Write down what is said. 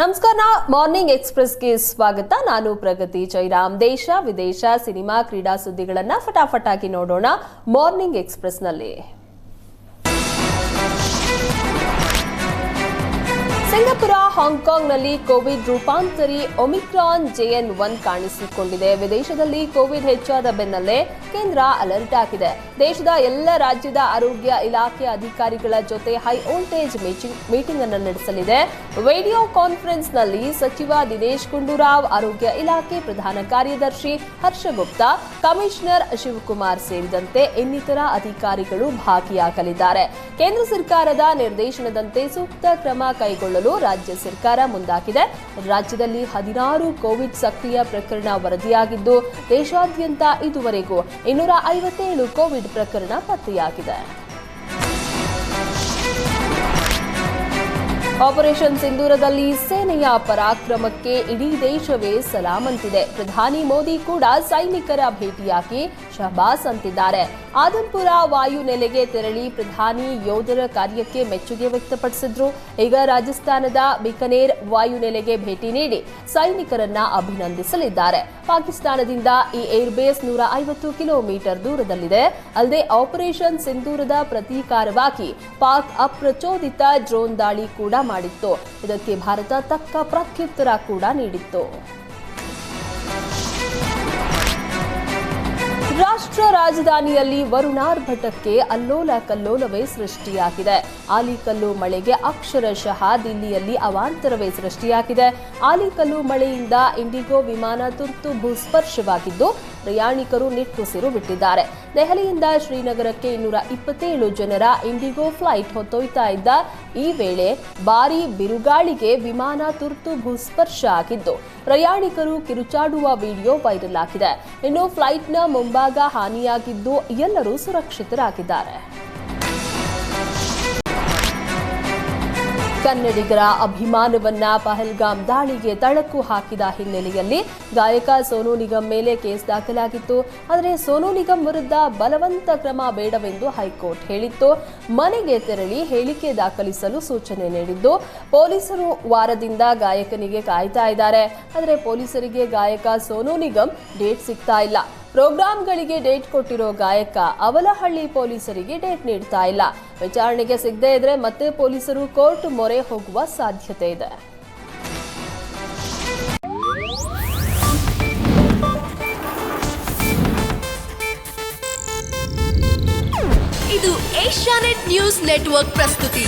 ನಮಸ್ಕಾರ ಮಾರ್ನಿಂಗ್ ಎಕ್ಸ್ಪ್ರೆಸ್ಗೆ ಸ್ವಾಗತ. ನಾನು ಪ್ರಗತಿ ಜೈರಾಮ್. ದೇಶ, ವಿದೇಶ, ಸಿನಿಮಾ, ಕ್ರೀಡಾ ಸುದ್ದಿಗಳನ್ನ ಫಟಾಫಟಾಗಿ ನೋಡೋಣ ಮಾರ್ನಿಂಗ್ ಎಕ್ಸ್ಪ್ರೆಸ್ನಲ್ಲಿ ಸಿಂಗಪುರ ಹಾಂಗ್ಕಾಂಗ್ನಲ್ಲಿ ಕೋವಿಡ್ ರೂಪಾಂತರಿ ಒಮಿಕ್ರಾನ್ ಜೆಎನ್ ಒನ್ ಕಾಣಿಸಿಕೊಂಡಿದೆ. ವಿದೇಶದಲ್ಲಿ ಕೋವಿಡ್ ಹೆಚ್ಚಾದ ಬೆನ್ನಲ್ಲೇ ಕೇಂದ್ರ ಅಲರ್ಟ್ ಆಗಿದೆ ದೇಶದ ಎಲ್ಲ ರಾಜ್ಯದ ಆರೋಗ್ಯ ಇಲಾಖೆ ಅಧಿಕಾರಿಗಳ ಜೊತೆ ಹೈ ವೋಲ್ಟೇಜ್ ಮೀಟಿಂಗ್ ಅನ್ನು ನಡೆಸಲಿದೆ. ವಿಡಿಯೋ ಕಾನ್ಫರೆನ್ಸ್ನಲ್ಲಿ ಸಚಿವ ದಿನೇಶ್ ಗುಂಡೂರಾವ್, ಆರೋಗ್ಯ ಇಲಾಖೆ ಪ್ರಧಾನ ಕಾರ್ಯದರ್ಶಿ ಹರ್ಷಗುಪ್ತಾ, ಕಮಿಷನರ್ ಶಿವಕುಮಾರ್ ಸೇರಿದಂತೆ ಇನ್ನಿತರ ಅಧಿಕಾರಿಗಳು ಭಾಗಿಯಾಗಲಿದ್ದಾರೆ. ಕೇಂದ್ರ ಸರ್ಕಾರದ ನಿರ್ದೇಶನದಂತೆ ಸೂಕ್ತ ಕ್ರಮ ಕೈಗೊಳ್ಳಲು ರಾಜ್ಯ ಸರ್ಕಾರ ಮುಂದಾಗಿದೆ. ರಾಜ್ಯದಲ್ಲಿ ಹದಿನಾರು ಕೋವಿಡ್ ಸಕ್ರಿಯ ಪ್ರಕರಣ ವರದಿಯಾಗಿದ್ದು, ದೇಶಾದ್ಯಂತ ಇದುವರೆಗೂ ಇನ್ನೂರ ಐವತ್ತೇಳು ಕೋವಿಡ್ ಪ್ರಕರಣ ಪತ್ತೆಯಾಗಿದೆ. ಆಪರೇಷನ್ ಸಿಂಧೂರದಲ್ಲಿ ಸೇನೆಯ ಪರಾಕ್ರಮಕ್ಕೆ ಇಡೀ ದೇಶವೇ ಸಲಾಮಂತಿದೆ. ಪ್ರಧಾನಿ ಮೋದಿ ಕೂಡ ಸೈನಿಕರ ಭೇಟಿಯಾಗಿ ಶಹಬಾಸ್ ಅಂತಿದ್ದಾರೆ. ಆದಂಪುರ ವಾಯು ನೆಲೆಗೆ ತೆರಳಿ ಪ್ರಧಾನಿ ಯೋಧರ ಕಾರ್ಯಕ್ಕೆ ಮೆಚ್ಚುಗೆ ವ್ಯಕ್ತಪಡಿಸಿದ್ರು. ಈಗ ರಾಜಸ್ಥಾನದ ಬಿಕನೇರ್ ವಾಯು ನೆಲೆಗೆ ಭೇಟಿ ನೀಡಿ ಸೈನಿಕರನ್ನ ಅಭಿನಂದಿಸಲಿದ್ದಾರೆ. ಪಾಕಿಸ್ತಾನದಿಂದ ಈ ಏರ್ಬೇಸ್ ನೂರ ಐವತ್ತು ಕಿಲೋಮೀಟರ್ ದೂರದಲ್ಲಿದೆ. ಅಲ್ಲದೆ ಆಪರೇಷನ್ ಸಿಂಧೂರದ ಪ್ರತೀಕಾರವಾಗಿ ಪಾಕ್ ಅಪ್ರಚೋದಿತ ಡ್ರೋನ್ ದಾಳಿ ಕೂಡ ಮಾಡಿತ್ತು. ಇದಕ್ಕೆ ಭಾರತ ತಕ್ಕ ಪ್ರತ್ಯುತ್ತರ ಕೂಡ ನೀಡಿತ್ತು. ರಾಜಧಾನಿಯಲ್ಲಿ ವರುಣಾರ್ಭಟಕ್ಕೆ ಅಲ್ಲೋಲ ಕಲ್ಲೋಲವೇ ಸೃಷ್ಟಿಯಾಗಿದೆ. ಆಲಿಕಲ್ಲು ಮಳೆಗೆ ಅಕ್ಷರಶಃ ದಿಲ್ಲಿಯಲ್ಲಿ ಅವಾಂತರವೇ ಸೃಷ್ಟಿಯಾಗಿದೆ. ಆಲಿಕಲ್ಲು ಮಳೆಯಿಂದ ಇಂಡಿಗೋ ವಿಮಾನ ತುರ್ತು ಭೂಸ್ಪರ್ಶವಾಗಿದ್ದು ಪ್ರಯಾಣಿಕರು ನಿಟ್ಟುಸಿರು ಬಿಟ್ಟಿದ್ದಾರೆ. ದೆಹಲಿಯಿಂದ ಶ್ರೀನಗರಕ್ಕೆ ಇನ್ನೂರ ಇಪ್ಪತ್ತೇಳು ಜನರ ಇಂಡಿಗೋ ಫ್ಲೈಟ್ ಹೊತ್ತೊಯ್ತಾ ಇದ್ದ ಈ ವೇಳೆ ಭಾರೀ ಬಿರುಗಾಳಿಗೆ ವಿಮಾನ ತುರ್ತು ಭೂಸ್ಪರ್ಶ ಆಗಿದ್ದು ಪ್ರಯಾಣಿಕರು ಕಿರುಚಾಡುವ ವಿಡಿಯೋ ವೈರಲ್ ಆಗಿದೆ. ಇನ್ನು ಫ್ಲೈಟ್ನ ಮುಂಭಾಗ ಹಾನಿಯಾಗಿದ್ದು ಎಲ್ಲರೂ ಸುರಕ್ಷಿತರಾಗಿದ್ದಾರೆ. ಕನ್ನಡಿಗರ ಅಭಿಮಾನವನ್ನ ಪಹಲ್ಗಾಮ್ ದಾಳಿಗೆ ತಳಕು ಹಾಕಿದ ಹಿನ್ನೆಲೆಯಲ್ಲಿ ಗಾಯಕ ಸೋನು ನಿಗಮ್ ಮೇಲೆ ಕೇಸ್ ದಾಖಲಾಗಿತ್ತು. ಆದರೆ ಸೋನು ನಿಗಮ್ ವಿರುದ್ಧ ಬಲವಂತ ಕ್ರಮ ಬೇಡವೆಂದು ಹೈಕೋರ್ಟ್ ಹೇಳಿತ್ತು. ಮನೆಗೆ ತೆರಳಿ ಹೇಳಿಕೆ ದಾಖಲಿಸಲು ಸೂಚನೆ ನೀಡಿದ್ದು, ಪೊಲೀಸರು ವಾರದಿಂದ ಗಾಯಕನಿಗೆ ಕಾಯ್ತಾ ಇದ್ದಾರೆ. ಆದರೆ ಪೊಲೀಸರಿಗೆ ಗಾಯಕ ಸೋನು ನಿಗಮ್ ಡೇಟ್ ಸಿಗ್ತಾ ಇಲ್ಲ. ಪ್ರೋಗ್ರಾಂಗಳಿಗೆ ಡೇಟ್ ಕೊಟ್ಟಿರೋ ಗಾಯಕ ಅವಲಹಳ್ಳಿ ಪೊಲೀಸರಿಗೆ ಡೇಟ್ ನೀಡ್ತಾ ಇಲ್ಲ. ವಿಚಾರಣೆಗೆ ಸಿಗದೇ ಇದ್ರೆ ಮತ್ತೆ ಪೊಲೀಸರು ಕೋರ್ಟ್ ಮೊರೆ ಹೋಗುವ ಸಾಧ್ಯತೆ ಇದೆ. ಇದು ಏಷ್ಯಾನೆಟ್ ನ್ಯೂಸ್ ನೆಟ್ವರ್ಕ್ ಪ್ರಸ್ತುತಿ.